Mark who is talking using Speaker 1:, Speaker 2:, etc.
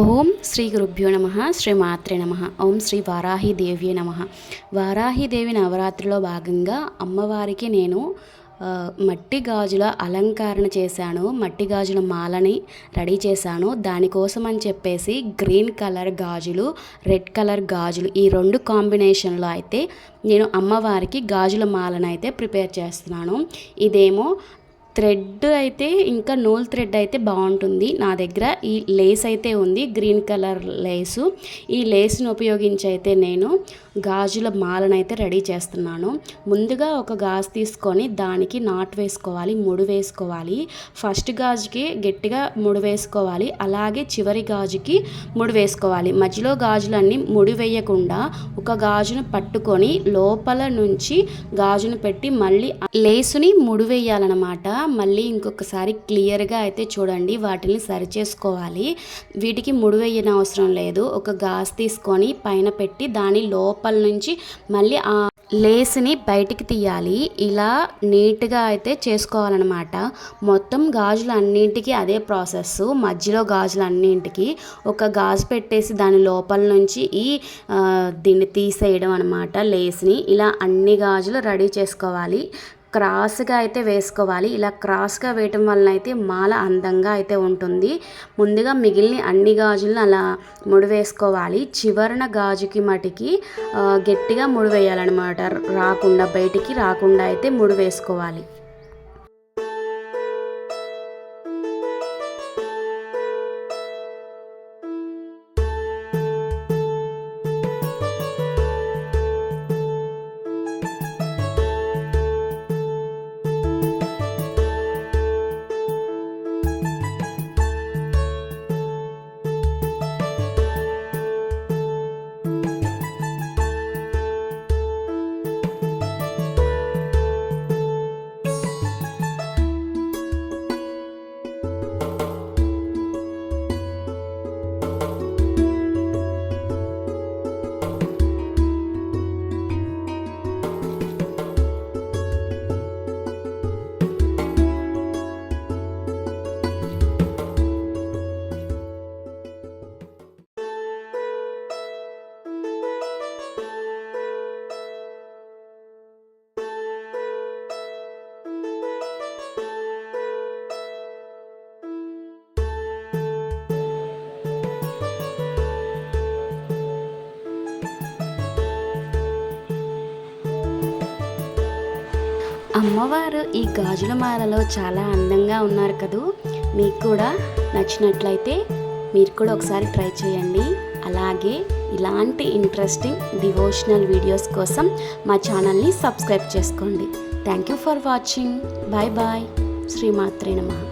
Speaker 1: ఓం శ్రీ గురుభ్యో నమ శ్రీ మాత్రే నమ ఓం శ్రీ వారాహిదేవ్యే నమ. వారాహిదేవి నవరాత్రిలో భాగంగా అమ్మవారికి నేను మట్టి గాజుల అలంకరణ చేశాను మట్టి గాజుల మాలని రెడీ చేశాను. దానికోసం అని చెప్పేసి గ్రీన్ కలర్ గాజులు రెడ్ కలర్ గాజులు ఈ రెండు కాంబినేషన్లో అయితే నేను అమ్మవారికి గాజుల మాలను అయితే ప్రిపేర్ చేస్తున్నాను. ఇదేమో థ్రెడ్ అయితే ఇంకా నూల్ థ్రెడ్ అయితే బాగుంటుంది. నా దగ్గర ఈ లేస్ అయితే ఉంది గ్రీన్ కలర్ లేసు. ఈ లేస్ను ఉపయోగించి అయితే నేను గాజుల మాలనైతే రెడీ చేస్తున్నాను. ముందుగా ఒక గాజు తీసుకొని దానికి నాట్ వేసుకోవాలి ముడి వేసుకోవాలి. ఫస్ట్ గాజుకి గట్టిగా ముడి వేసుకోవాలి అలాగే చివరి గాజుకి ముడి వేసుకోవాలి. మధ్యలో గాజులన్నీ ముడి వేయకుండా ఒక గాజును పట్టుకొని లోపల నుంచి గాజును పెట్టి మళ్ళీ లేసుని ముడి వేయాలన్నమాట. మళ్ళీ ఇంకొకసారి క్లియర్గా అయితే చూడండి వాటిని సరి చేసుకోవాలి వీటికి ముడి వేయని అవసరం లేదు. ఒక గాజు తీసుకొని పైన పెట్టి దాని లోపల లోపల నుంచి మళ్ళీ ఆ లేస్ని బయటికి తీయాలి. ఇలా నీట్గా అయితే చేసుకోవాలన్నమాట. మొత్తం గాజులు అన్నింటికి అదే ప్రాసెస్. మధ్యలో గాజులు అన్నింటికి ఒక గాజు పెట్టేసి దాని లోపల నుంచి ఈ దీన్ని తీసేయడం అనమాట లేస్ని ఇలా అన్ని గాజులు రెడీ చేసుకోవాలి. క్రాస్గా అయితే వేసుకోవాలి. ఇలా క్రాస్గా వేయటం వలన అయితే మాల అందంగా అయితే ఉంటుంది. ముందుగా మిగిలిన అన్ని గాజులను అలా ముడి వేసుకోవాలి చివరన గాజుకి మటికి గట్టిగా ముడి వేయాలన్నమాట రాకుండా బయటికి రాకుండా అయితే ముడి అమ్మవారు ఈ గాజుల మాలలో చాలా అందంగా ఉన్నారు కదూ. మీకు కూడా నచ్చినట్లయితే మీరు కూడా ఒకసారి ట్రై చేయండి. అలాగే ఇలాంటి ఇంట్రెస్టింగ్ డివోషనల్ వీడియోస్ కోసం మా ఛానల్ని సబ్స్క్రైబ్ చేసుకోండి. Thank you for watching bye bye శ్రీమాత్రే నమః.